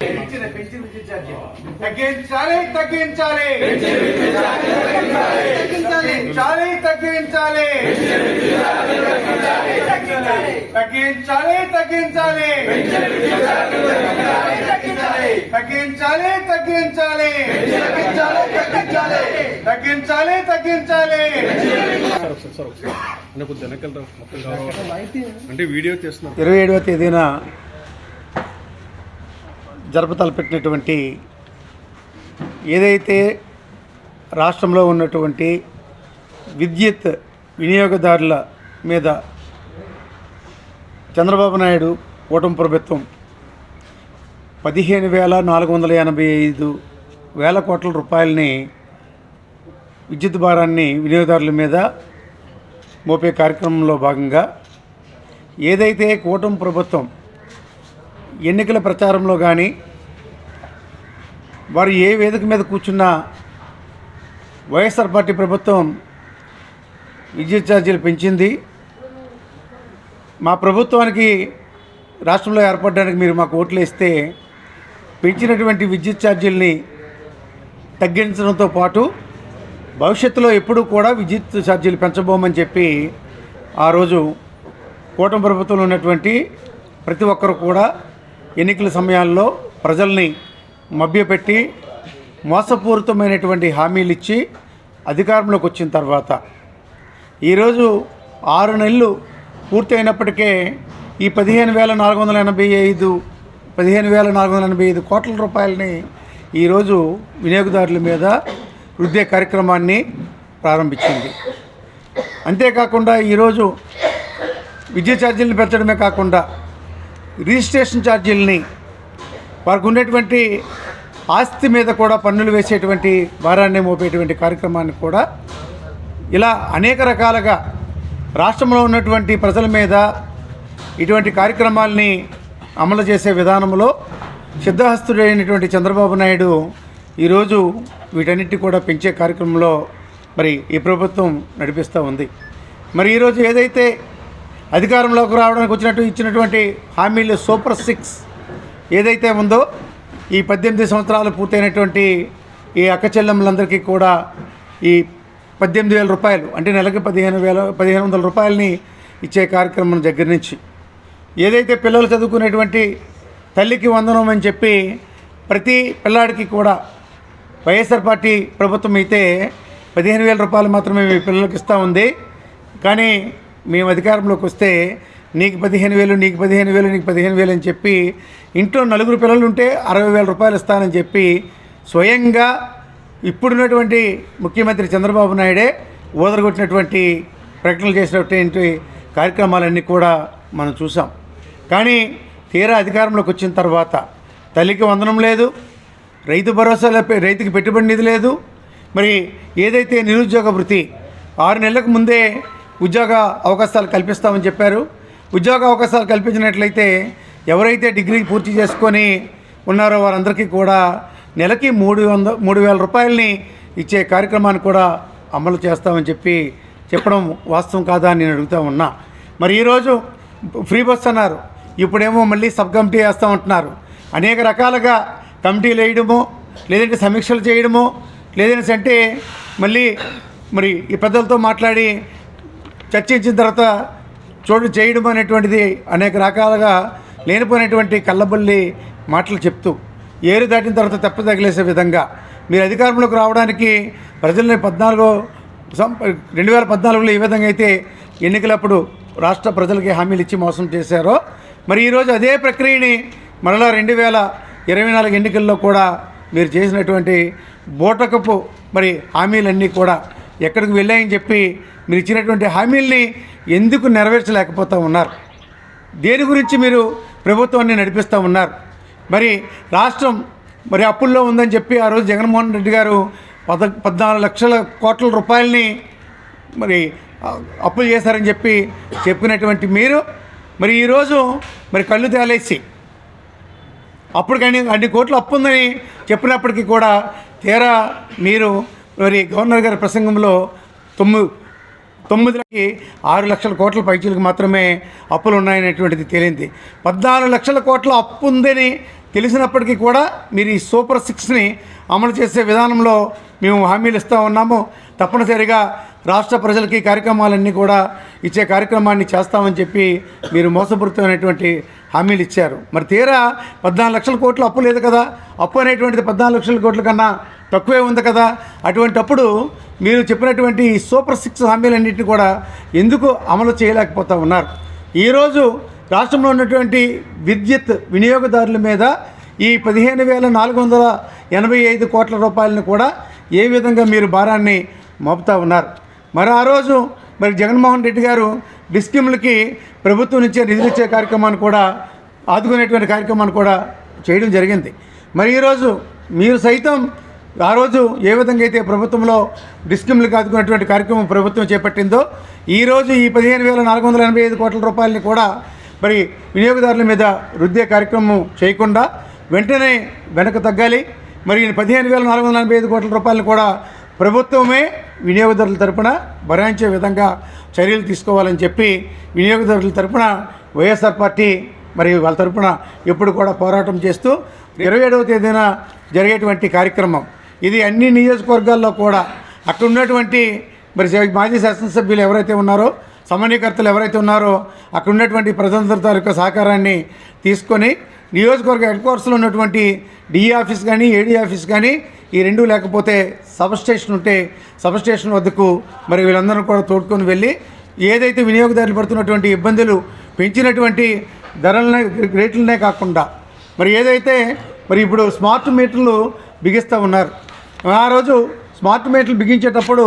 పెంచిన తగ్గించాలి తగ్గించాలి. తగ్గించాలి తగ్గించాలి తగ్గించాలి. తగ్గించాలి తగ్గించాలి. తగ్గించాలి తగ్గించాలి. తగ్గించాలి అంటే వీడియో తీస్తున్నాం ఇరవై ఏడవ తేదీన జరపతలపెట్టినటువంటి ఏదైతే రాష్ట్రంలో ఉన్నటువంటి విద్యుత్ వినియోగదారుల మీద చంద్రబాబు నాయుడు కూటమి ప్రభుత్వం పదిహేను వేల నాలుగు వందల ఎనభై ఐదు వేల కోట్ల రూపాయలని విద్యుత్ భారాన్ని వినియోగదారుల మీద మోపే కార్యక్రమంలో భాగంగా ఏదైతే కూటమి ప్రభుత్వం ఎన్నికల ప్రచారంలో కానీ వారు ఏ వేదిక మీద కూర్చున్నా వైఎస్ఆర్ పార్టీ ప్రభుత్వం విద్యుత్ ఛార్జీలు పెంచింది. మా ప్రభుత్వానికి రాష్ట్రంలో ఏర్పడడానికి మీరు మాకు ఓట్లు వేస్తే పెంచినటువంటి విద్యుత్ ఛార్జీల్ని తగ్గించడంతో పాటు భవిష్యత్తులో ఎప్పుడూ కూడా విద్యుత్ ఛార్జీలు పెంచబోమని చెప్పి ఆ రోజు కూటమి ప్రభుత్వంలో ఉన్నటువంటి ప్రతి ఒక్కరు కూడా ఎన్నికల సమయాల్లో ప్రజల్ని మభ్యపెట్టి మోసపూరితమైనటువంటి హామీలు ఇచ్చి అధికారంలోకి వచ్చిన తర్వాత ఈరోజు ఆరు నెలలు పూర్తి అయినప్పటికే ఈ పదిహేను వేల నాలుగు వందల ఎనభై ఐదు పదిహేను వేల నాలుగు వందల ఎనభై ఐదు కోట్ల రూపాయలని ఈరోజు వినియోగదారుల మీద వృద్ధే కార్యక్రమాన్ని ప్రారంభించింది. అంతేకాకుండా ఈరోజు విద్యుత్ ఛార్జీలను పెంచడమే కాకుండా రిజిస్ట్రేషన్ ఛార్జీలని వారికి ఉన్నటువంటి ఆస్తి మీద కూడా పన్నులు వేసేటువంటి భారాన్ని మోపేటువంటి కార్యక్రమాన్ని కూడా ఇలా అనేక రకాలుగా రాష్ట్రంలో ఉన్నటువంటి ప్రజల మీద ఇటువంటి కార్యక్రమాల్ని అమలు చేసే విధానంలో సిద్ధహస్తుడైనటువంటి చంద్రబాబు నాయుడు ఈరోజు వీటన్నిటి కూడా పెంచే కార్యక్రమంలో మరి ఈ ప్రభుత్వం నడిపిస్తూ ఉంది. మరి ఈరోజు ఏదైతే అధికారంలోకి రావడానికి వచ్చినట్టు ఇచ్చినటువంటి హామీలు సూపర్ సిక్స్ ఏదైతే ఉందో ఈ పద్దెనిమిది సంవత్సరాలు పూర్తయినటువంటి ఈ అక్క చెల్లెమ్మలందరికీ కూడా ఈ పద్దెనిమిది వేల రూపాయలు అంటే నెలకి పదిహేను వేల పదిహేను వందల రూపాయలని ఇచ్చే కార్యక్రమం దగ్గర నుంచి. ఏదైతే పిల్లలు చదువుకునేటువంటి తల్లికి వందనం అని చెప్పి ప్రతి పిల్లాడికి కూడా వైఎస్ఆర్ పార్టీ ప్రభుత్వం అయితే పదిహేను వేల రూపాయలు మాత్రమే మీ పిల్లలకి ఇస్తూ ఉంది. కానీ మేము అధికారంలోకి వస్తే నీకు పదిహేను వేలు నీకు పదిహేను వేలు నీకు పదిహేను వేలు అని చెప్పి ఇంట్లో నలుగురు పిల్లలు ఉంటే అరవై వేల రూపాయలు ఇస్తానని చెప్పి స్వయంగా ఇప్పుడున్నటువంటి ముఖ్యమంత్రి చంద్రబాబు నాయుడే ఓదరగొట్టినటువంటి ప్రకటనలు చేసినటువంటి కార్యక్రమాలన్నీ కూడా మనం చూసాం కానీ తీరా అధికారంలోకి వచ్చిన తర్వాత తల్లికి వందనం లేదు రైతు భరోసా రైతుకి పెట్టుబడి నిధి లేదు. మరి ఏదైతే నిరుద్యోగ వృత్తి ఆరు నెలలకు ముందే ఉద్యోగ అవకాశాలు కల్పిస్తామని చెప్పారు. ఉద్యోగ అవకాశాలు కల్పించినట్లయితే ఎవరైతే డిగ్రీ పూర్తి చేసుకొని ఉన్నారో వారందరికీ కూడా నెలకి మూడు వంద మూడు వేల రూపాయలని ఇచ్చే కార్యక్రమాన్ని కూడా అమలు చేస్తామని చెప్పి చెప్పడం వాస్తవం కాదా అని నేను అడుగుతా ఉన్నా. మరి ఈరోజు ఫ్రీ బస్ అన్నారు. ఇప్పుడేమో మళ్ళీ సబ్ కమిటీ వేస్తామంటున్నారు. అనేక రకాలుగా కమిటీలు వేయడము లేదంటే సమీక్షలు చేయడము లేదంటే అంటే మళ్ళీ మరి ఈ పెద్దలతో మాట్లాడి చర్చించిన తర్వాత చోటు చేయడం అనేటువంటిది అనేక రకాలుగా లేనిపోయినటువంటి కళ్ళబొల్లి మాటలు చెప్తూ ఏరు దాటిన తర్వాత తెప్ప తగిలేసే విధంగా మీరు అధికారంలోకి రావడానికి ప్రజల్ని పద్నాలుగో రెండు వేల పద్నాలుగులో ఏ విధంగా అయితే ఎన్నికలప్పుడు రాష్ట్ర ప్రజలకి హామీలు ఇచ్చి మోసం చేశారో మరి ఈరోజు అదే ప్రక్రియని మరలా రెండు వేల ఇరవై నాలుగు ఎన్నికల్లో కూడా మీరు చేసినటువంటి బోటకపు మరి హామీలన్నీ కూడా ఎక్కడికి వెళ్ళాయని చెప్పి మీరు ఇచ్చినటువంటి హామీల్ని ఎందుకు నెరవేర్చలేకపోతూ ఉన్నారు? దేని గురించి మీరు ప్రభుత్వాన్ని నడిపిస్తూ ఉన్నారు? మరి రాష్ట్రం మరి అప్పుల్లో ఉందని చెప్పి ఆ రోజు జగన్మోహన్ రెడ్డి గారు పద పద్నాలుగు లక్షల కోట్ల రూపాయలని మరి అప్పులు చేశారని చెప్పి చెప్పినటువంటి మీరు మరి ఈరోజు మరి కళ్ళు తేలేసి అప్పుడు కానీ అన్ని కోట్లు అప్పు ఉందని చెప్పినప్పటికీ కూడా తీరా మీరు మరి గవర్నర్ గారి ప్రసంగంలో తొమ్మిది తొమ్మిదికి ఆరు లక్షల కోట్ల పైచీలకు మాత్రమే అప్పులు ఉన్నాయనేటువంటిది తేలింది. పద్నాలుగు లక్షల కోట్ల అప్పు ఉందని తెలిసినప్పటికీ కూడా మీరు ఈ సూపర్ సిక్స్ని అమలు చేసే విధానంలో మేము హామీలు ఇస్తూ ఉన్నాము. తప్పనిసరిగా రాష్ట్ర ప్రజలకి కార్యక్రమాలన్నీ కూడా ఇచ్చే కార్యక్రమాన్ని చేస్తామని చెప్పి మీరు మోసపూరితమైనటువంటి హామీలు ఇచ్చారు. మరి తీరా పద్నాలుగు లక్షల కోట్లు అప్పు లేదు కదా? అప్పు అనేటువంటిది పద్నాలుగు లక్షల కోట్ల కన్నా తక్కువే ఉంది కదా? అటువంటప్పుడు మీరు చెప్పినటువంటి ఈ సూపర్ సిక్స్ హామీలన్నింటినీ కూడా ఎందుకు అమలు చేయలేకపోతా ఉన్నారు? ఈరోజు రాష్ట్రంలో ఉన్నటువంటి విద్యుత్ వినియోగదారుల మీద ఈ పదిహేను వేల నాలుగు వందల ఎనభై ఐదు కోట్ల రూపాయలను కూడా ఏ విధంగా మీరు భారాన్ని మోపుతా ఉన్నారు? మరి ఆ రోజు మరి జగన్మోహన్ రెడ్డి గారు డిస్కిమ్లకి ప్రభుత్వం నుంచే నిధులు ఇచ్చే కార్యక్రమాన్ని కూడా ఆదుకునేటువంటి కార్యక్రమాన్ని కూడా చేయడం జరిగింది. మరి ఈరోజు మీరు సైతం ఆ రోజు ఏ విధంగా అయితే ప్రభుత్వంలో డిస్కిమ్లకు ఆదుకున్నటువంటి కార్యక్రమం ప్రభుత్వం చేపట్టిందో ఈరోజు ఈ పదిహేను వేల నాలుగు వందల ఎనభై ఐదు కోట్ల రూపాయలని కూడా మరి వినియోగదారుల మీద రుద్దే కార్యక్రమం చేయకుండా వెంటనే వెనక తగ్గాలి. మరి పదిహేను వేల నాలుగు వందల ఎనభై ఐదు కోట్ల రూపాయలను కూడా ప్రభుత్వమే వినియోగదారుల తరపున భరాయించే విధంగా చర్యలు తీసుకోవాలని చెప్పి వినియోగదారుల తరపున వైఎస్ఆర్ పార్టీ మరి వాళ్ళ తరపున ఎప్పుడు కూడా పోరాటం చేస్తూ ఇరవై ఏడవ తేదీన జరిగేటువంటి కార్యక్రమం. ఇది అన్ని నియోజకవర్గాల్లో కూడా అక్కడ ఉన్నటువంటి మరి మాజీ శాసనసభ్యులు ఎవరైతే ఉన్నారో సమన్వయకర్తలు ఎవరైతే ఉన్నారో అక్కడ ఉన్నటువంటి ప్రజలందరి తాలూకా సహకారాన్ని తీసుకొని నియోజకవర్గ హెడ్ క్వార్టర్స్లో ఉన్నటువంటి డిఈ ఆఫీస్ కానీ ఏడీ ఆఫీస్ కానీ ఈ రెండు లేకపోతే సబ్ స్టేషన్ ఉంటే సబ్ స్టేషన్ వద్దకు మరి వీళ్ళందరూ కూడా తోడుకొని వెళ్ళి ఏదైతే వినియోగదారులు పడుతున్నటువంటి ఇబ్బందులు పెంచినటువంటి ధరలనే రేట్లనే కాకుండా మరి ఏదైతే మరి ఇప్పుడు స్మార్ట్ మీటర్లు బిగిస్తూ ఉన్నారు. ఆ రోజు స్మార్ట్ మీటర్లు బిగించేటప్పుడు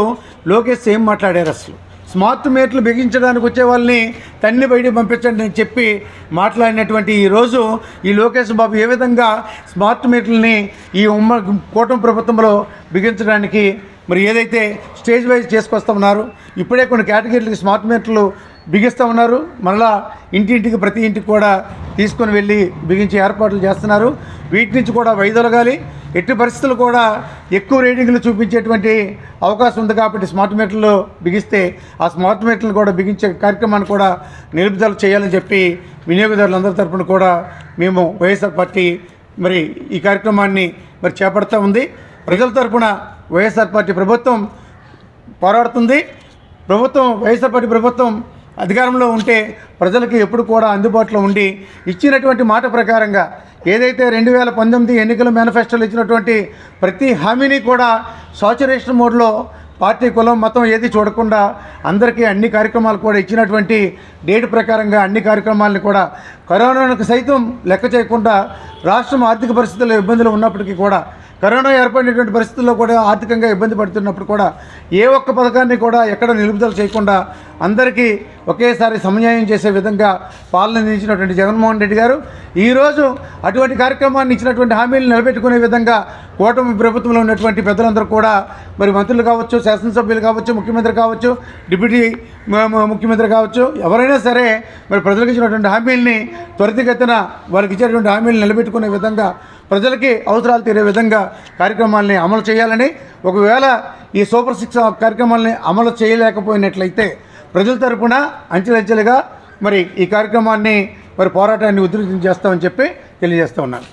లోకేష్ ఏం మాట్లాడారు అసలు? స్మార్ట్ మీటర్లు బిగించడానికి వచ్చే వాళ్ళని తన్ని బయటికి పంపించండి అని చెప్పి మాట్లాడినటువంటి ఈ రోజు ఈ లోకేష్ బాబు ఏ విధంగా స్మార్ట్ మీటర్లని ఈ ఉమ్మ కూటమి ప్రభుత్వంలో బిగించడానికి మరి ఏదైతే స్టేజ్ వైజ్ చేసుకొస్తా ఉన్నారు ఇప్పుడే కొన్ని కేటగిరీలకు స్మార్ట్ మీటర్లు బిగిస్తూ ఉన్నారు. మరలా ఇంటింటికి ప్రతి ఇంటికి కూడా తీసుకొని వెళ్ళి బిగించే ఏర్పాట్లు చేస్తున్నారు. వీటి నుంచి కూడా వైదొలగాలి ఎట్టి పరిస్థితులు కూడా ఎక్కువ రేటింగ్లు చూపించేటువంటి అవకాశం ఉంది కాబట్టి స్మార్ట్ మీటర్లు బిగిస్తే ఆ స్మార్ట్ మీటర్లు కూడా బిగించే కార్యక్రమాన్ని కూడా నిలుపుదల చేయాలని చెప్పి వినియోగదారులందరి తరఫున కూడా మేము వైఎస్ఆర్ పార్టీ మరి ఈ కార్యక్రమాన్ని మరి చేపడుతూ ఉంది. ప్రజల తరఫున వైఎస్ఆర్ పార్టీ ప్రభుత్వం పోరాడుతుంది. ప్రభుత్వం వైఎస్ఆర్ పార్టీ ప్రభుత్వం అధికారంలో ఉంటే ప్రజలకు ఎప్పుడు కూడా అందుబాటులో ఉండి ఇచ్చినటువంటి మాట ప్రకారంగా ఏదైతే రెండు వేల పంతొమ్మిది ఎన్నికల మేనిఫెస్టోలో ఇచ్చినటువంటి ప్రతి హామీని కూడా సాచురేషన్ మోడ్లో పార్టీ కులం మతం ఏది చూడకుండా అందరికీ అన్ని కార్యక్రమాలు కూడా ఇచ్చినటువంటి డేట్ ప్రకారంగా అన్ని కార్యక్రమాలను కూడా కరోనాకు సైతం లెక్క చేయకుండా రాష్ట్రం ఆర్థిక పరిస్థితుల్లో ఇబ్బందులు ఉన్నప్పటికీ కూడా కరోనా ఏర్పడినటువంటి పరిస్థితుల్లో కూడా ఆర్థికంగా ఇబ్బంది పడుతున్నప్పుడు కూడా ఏ ఒక్క పథకాన్ని కూడా ఎక్కడ నిలుపుదల చేయకుండా అందరికీ ఒకేసారి సమన్యాయం చేసే విధంగా పాలన అందించినటువంటి జగన్మోహన్ రెడ్డి గారు ఈరోజు అటువంటి కార్యక్రమాన్ని ఇచ్చినటువంటి హామీలు నిలబెట్టుకునే విధంగా కూటమి ప్రభుత్వంలో ఉన్నటువంటి పెద్దలందరూ కూడా మరి మంత్రులు కావచ్చు శాసనసభ్యులు కావచ్చు ముఖ్యమంత్రి కావచ్చు డిప్యూటీ ముఖ్యమంత్రి కావచ్చు ఎవరైనా సరే మరి ప్రజలకు ఇచ్చినటువంటి హామీల్ని త్వరితగతిన వాళ్ళకి ఇచ్చేటువంటి హామీలు నిలబెట్టుకునే విధంగా ప్రజలకి అవసరాలు తీరే విధంగా కార్యక్రమాల్ని అమలు చేయాలని ఒకవేళ ఈ సూపర్ సిక్స్ కార్యక్రమాల్ని అమలు చేయలేకపోయినట్లయితే ప్రజల తరపున అంచెలంచెలుగా మరి ఈ కార్యక్రమాన్ని మరి పోరాటాన్ని ఉధృతం చేస్తామని చెప్పి తెలియజేస్తూ ఉన్నాను.